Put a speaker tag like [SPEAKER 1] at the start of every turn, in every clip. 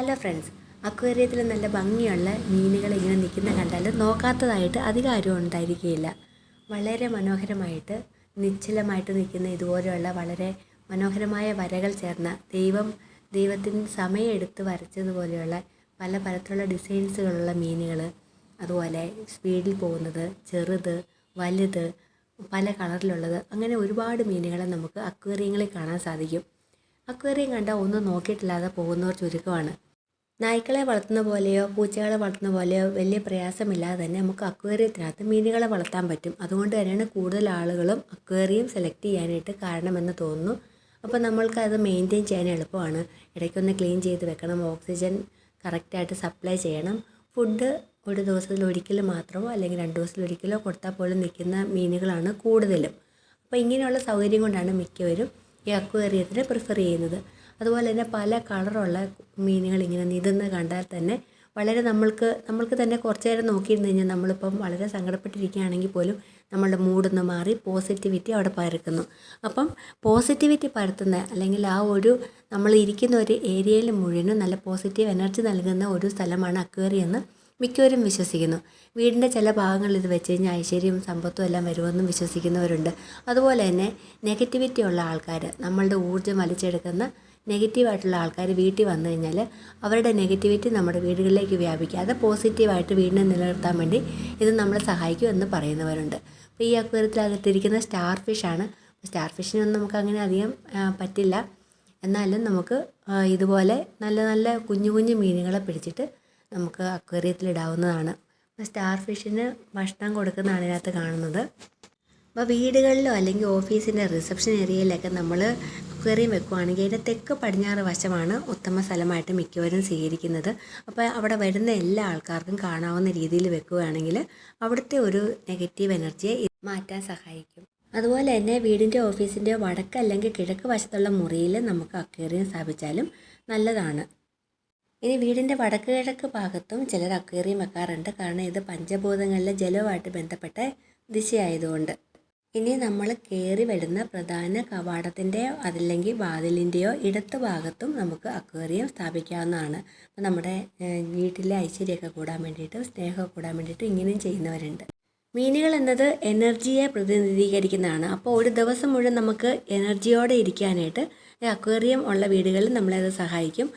[SPEAKER 1] Hello friends അക്വേറിയത്തിൽ നല്ല ഭംഗിയുള്ള മീനുകൾ ഇങ്ങനെ നിൽക്കുന്ന കണ്ടാൽ നോക്കാത്തതായിട്ട് അധികം ആരും ഉണ്ടായിരിക്കുകയില്ല. വളരെ മനോഹരമായിട്ട് നിശ്ചലമായിട്ട് നിൽക്കുന്ന ഇതുപോലെയുള്ള വളരെ മനോഹരമായ വരകൾ ചേർന്ന ദൈവം ദൈവത്തിന് സമയം സമയമെടുത്ത് വരച്ചതുപോലെയുള്ള പല പലത്തിലുള്ള ഡിസൈൻസുകളുള്ള മീനുകൾ അതുപോലെ സ്പീഡിൽ പോകുന്നത് ചെറുത് വലുത് പല കളറിലുള്ളത്. അങ്ങനെ ഒരുപാട് മീനുകളെ നമുക്ക് അക്വേറിയങ്ങളിൽ കാണാൻ സാധിക്കും. അക്വേറിയം കണ്ടാൽ ഒന്നും നോക്കിയിട്ടില്ലാതെ പോകുന്നവർ ചുരുക്കമാണ്. നായ്ക്കളെ വളർത്തുന്ന പോലെയോ പൂച്ചകളെ വളർത്തുന്ന പോലെയോ വലിയ പ്രയാസമില്ലാതെ തന്നെ നമുക്ക് അക്വേറിയത്തിനകത്ത് മീനുകളെ വളർത്താൻ പറ്റും. അതുകൊണ്ട് തന്നെയാണ് കൂടുതൽ ആളുകളും അക്വേറിയം സെലക്ട് ചെയ്യാനായിട്ട് കാരണമെന്ന് തോന്നുന്നു. അപ്പോൾ നമ്മൾക്ക് അത് മെയിന്റെയിൻ ചെയ്യാൻ എളുപ്പമാണ്. ഇടയ്ക്കൊന്ന് ക്ലീൻ ചെയ്ത് വെക്കണം ഓക്സിജൻ കറക്റ്റായിട്ട് സപ്ലൈ ചെയ്യണം. ഫുഡ് ഒരു ദിവസത്തിൽ ഒരിക്കലും മാത്രമോ അല്ലെങ്കിൽ രണ്ട് ദിവസത്തിൽ ഒരിക്കലോ കൊടുത്താൽ പോലും നിൽക്കുന്ന മീനുകളാണ് കൂടുതലും. അപ്പോൾ ഇങ്ങനെയുള്ള സൗകര്യം കൊണ്ടാണ് മിക്കവരും ഈ അക്വേറിയത്തിനെ പ്രിഫർ ചെയ്യുന്നത്. അതുപോലെ തന്നെ പല കളറുള്ള മീനുകൾ ഇങ്ങനെ നീന്തുന്ന കണ്ടാൽ തന്നെ വളരെ നമ്മൾക്ക് നമ്മൾക്ക് തന്നെ കുറച്ച് നേരം നോക്കിയിരുന്നു കഴിഞ്ഞാൽ നമ്മളിപ്പം വളരെ സങ്കടപ്പെട്ടിരിക്കുകയാണെങ്കിൽ പോലും നമ്മളുടെ മൂഡൊന്ന് മാറി പോസിറ്റിവിറ്റി അവിടെ പരക്കുന്നു. അപ്പം പോസിറ്റിവിറ്റി പരത്തുന്ന അല്ലെങ്കിൽ ആ ഒരു നമ്മൾ ഇരിക്കുന്ന ഒരു ഏരിയയിൽ മുഴുവനും നല്ല പോസിറ്റീവ് എനർജി നൽകുന്ന ഒരു സ്ഥലമാണ് അക്വേറി എന്ന് മിക്കവരും വിശ്വസിക്കുന്നു. വീടിന്റെ ചില ഭാഗങ്ങളിൽ ഇത് വെച്ച് കഴിഞ്ഞാൽ ഐശ്വര്യവും സമ്പത്തും എല്ലാം വരുമെന്നും വിശ്വസിക്കുന്നവരുണ്ട്. അതുപോലെ തന്നെ നെഗറ്റിവിറ്റി ഉള്ള ആൾക്കാർ നമ്മളുടെ ഊർജം വലിച്ചെടുക്കുന്ന നെഗറ്റീവായിട്ടുള്ള ആൾക്കാർ വീട്ടിൽ വന്നു കഴിഞ്ഞാൽ അവരുടെ നെഗറ്റിവിറ്റി നമ്മുടെ വീടുകളിലേക്ക് വ്യാപിക്കാതെ പോസിറ്റീവായിട്ട് വീടിനെ നിലനിർത്താൻ വേണ്ടി ഇത് നമ്മളെ സഹായിക്കും എന്ന് പറയുന്നവരുണ്ട്. അപ്പോൾ ഈ അക്വേറിയത്തിലകത്തിരിക്കുന്ന സ്റ്റാർ ഫിഷാണ് സ്റ്റാർ ഫിഷിനൊന്നും നമുക്ക് അങ്ങനെ അധികം പറ്റില്ല. എന്നാലും നമുക്ക് ഇതുപോലെ നല്ല നല്ല കുഞ്ഞു കുഞ്ഞു മീനുകളെ പിടിച്ചിട്ട് നമുക്ക് അക്വേറിയത്തിലിടാവുന്നതാണ്. സ്റ്റാർ ഫിഷിന് ഭക്ഷണം കൊടുക്കുന്നതാണ് ഇതിനകത്ത് കാണുന്നത്. അപ്പോൾ വീടുകളിലോ അല്ലെങ്കിൽ ഓഫീസിന്റെ റിസപ്ഷൻ ഏരിയയിലൊക്കെ നമ്മൾ അക്വേറിയം വെക്കുവാണെങ്കിൽ അതിന്റെ തെക്ക് പടിഞ്ഞാറ് വശമാണ് ഉത്തമ സ്ഥലമായിട്ട് മിക്കവരും സ്വീകരിക്കുന്നത്. അപ്പോൾ അവിടെ വരുന്ന എല്ലാ ആൾക്കാർക്കും കാണാവുന്ന രീതിയിൽ വെക്കുകയാണെങ്കിൽ അവിടുത്തെ ഒരു നെഗറ്റീവ് എനർജിയെ മാറ്റാൻ സഹായിക്കും. അതുപോലെ തന്നെ വീടിന്റെ ഓഫീസിന്റെ വടക്ക് അല്ലെങ്കിൽ കിഴക്ക് വശത്തുള്ള മുറിയിൽ നമുക്ക് അക്വേറിയം സ്ഥാപിച്ചാലും നല്ലതാണ്. ഇനി വീടിന്റെ വടക്ക് കിഴക്ക് ഭാഗത്തും ചിലർ അക്വേറിയം വെക്കാറുണ്ട്. കാരണം ഇത് പഞ്ചഭൂതങ്ങളിലെ ജലവുമായിട്ട് ബന്ധപ്പെട്ട ദിശയായതുകൊണ്ട്. ഇനി നമ്മൾ കയറി വരുന്ന പ്രധാന കവാടത്തിന്റെയോ അതല്ലെങ്കിൽ വാതിലിന്റെയോ ഇടത്ത് ഭാഗത്തും നമുക്ക് അക്വേറിയം സ്ഥാപിക്കാവുന്നതാണ്. അപ്പം നമ്മുടെ വീട്ടിലെ ഐശ്വര്യമൊക്കെ കൂടാൻ വേണ്ടിയിട്ട് സ്നേഹമൊക്കെ കൂടാൻ വേണ്ടിയിട്ട് ഇങ്ങനെയും ചെയ്യുന്നവരുണ്ട്. മീനുകൾ എന്നത് എനർജിയെ പ്രതിനിധീകരിക്കുന്നതാണ്. അപ്പോൾ ഒരു ദിവസം മുഴുവൻ നമുക്ക് എനർജിയോടെ ഇരിക്കാനായിട്ട് അക്വേറിയം ഉള്ള വീടുകളിൽ നമ്മളെ അത് സഹായിക്കും.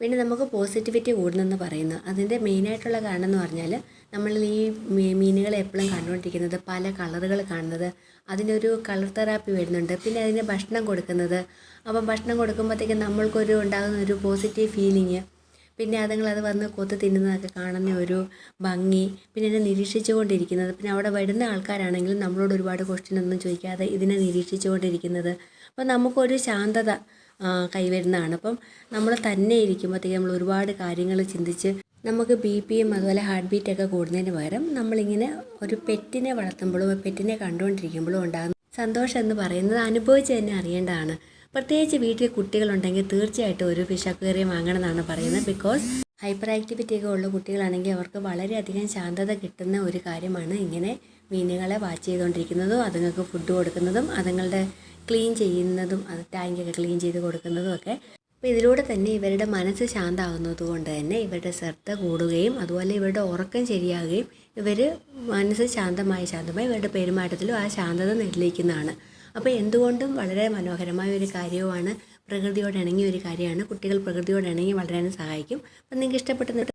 [SPEAKER 1] പിന്നെ നമുക്ക് പോസിറ്റിവിറ്റി കൂടുന്നെന്ന് പറയുന്നു അതിന്റെ മെയിനായിട്ടുള്ള കാരണം എന്ന് പറഞ്ഞാൽ നമ്മൾ ഈ മീനുകളെ എപ്പോഴും കണ്ടുകൊണ്ടിരിക്കുന്നത് പല കളറുകൾ കാണുന്നത് അതിനൊരു കളർ തെറാപ്പി വരുന്നുണ്ട്. പിന്നെ അതിന് ഭക്ഷണം കൊടുക്കുന്നത്. അപ്പം ഭക്ഷണം കൊടുക്കുമ്പോഴത്തേക്കും നമ്മൾക്കൊരു ഉണ്ടാകുന്ന ഒരു പോസിറ്റീവ് ഫീലിങ് പിന്നെ അതുങ്ങൾ അത് വന്ന് കൊത്ത് തിന്നുന്നതൊക്കെ കാണുന്ന ഒരു ഭംഗി. പിന്നെ അതിനെ നിരീക്ഷിച്ചു കൊണ്ടിരിക്കുന്നത് പിന്നെ അവിടെ വരുന്ന ആൾക്കാരാണെങ്കിലും നമ്മളോട് ഒരുപാട് ക്വസ്റ്റ്യൻ ഒന്നും ചോദിക്കാതെ ഇതിനെ നിരീക്ഷിച്ചു കൊണ്ടിരിക്കുന്നത് അപ്പോൾ നമുക്കൊരു ശാന്തത കൈവരുന്നതാണ്. അപ്പം നമ്മൾ തന്നെ ഇരിക്കുമ്പോഴത്തേക്ക് നമ്മൾ ഒരുപാട് കാര്യങ്ങൾ ചിന്തിച്ച് നമുക്ക് ബി പിയും അതുപോലെ ഹാർട്ട് ബീറ്റൊക്കെ കൂടുന്നതിന് പകരം നമ്മളിങ്ങനെ ഒരു പെറ്റിനെ വളർത്തുമ്പോഴും പെറ്റിനെ കണ്ടുകൊണ്ടിരിക്കുമ്പോഴും ഉണ്ടാകുന്ന സന്തോഷം എന്ന് പറയുന്നത് അനുഭവിച്ച് തന്നെ അറിയേണ്ടതാണ്. പ്രത്യേകിച്ച് വീട്ടിൽ കുട്ടികളുണ്ടെങ്കിൽ തീർച്ചയായിട്ടും ഒരു അക്വേറിയം വാങ്ങണമെന്നാണ് പറയുന്നത്. ബിക്കോസ് ഹൈപ്പർ ആക്ടിവിറ്റി ഒക്കെ ഉള്ള കുട്ടികളാണെങ്കിൽ അവർക്ക് വളരെയധികം ശാന്തത കിട്ടുന്ന ഒരു കാര്യമാണ് ഇങ്ങനെ മീനുകളെ വാച്ച് ചെയ്തുകൊണ്ടിരിക്കുന്നതും അതുങ്ങൾക്ക് ഫുഡ് കൊടുക്കുന്നതും അതുങ്ങളുടെ ക്ലീൻ ചെയ്യുന്നതും അത് ടാങ്കൊക്കെ ക്ലീൻ ചെയ്ത് കൊടുക്കുന്നതും ഒക്കെ. അപ്പോൾ ഇതിലൂടെ തന്നെ ഇവരുടെ മനസ്സ് ശാന്തമാകുന്നത് കൊണ്ട് തന്നെ ഇവരുടെ ശ്രദ്ധ കൂടുകയും അതുപോലെ ഇവരുടെ ഉറക്കം ശരിയാകുകയും ഇവർ മനസ്സ് ശാന്തമായി ശാന്തമായി ഇവരുടെ പെരുമാറ്റത്തിലും ആ ശാന്തത തെളിയിക്കുന്നതാണ് അപ്പോൾ എന്തുകൊണ്ടും വളരെ മനോഹരമായ ഒരു കാര്യവുമാണ് പ്രകൃതിയോട് ഇണങ്ങിയ ഒരു കാര്യമാണ്. കുട്ടികൾ പ്രകൃതിയോട് ഇണങ്ങി വളരാനും സഹായിക്കും. അപ്പം നിങ്ങൾക്ക് ഇഷ്ടപ്പെട്ട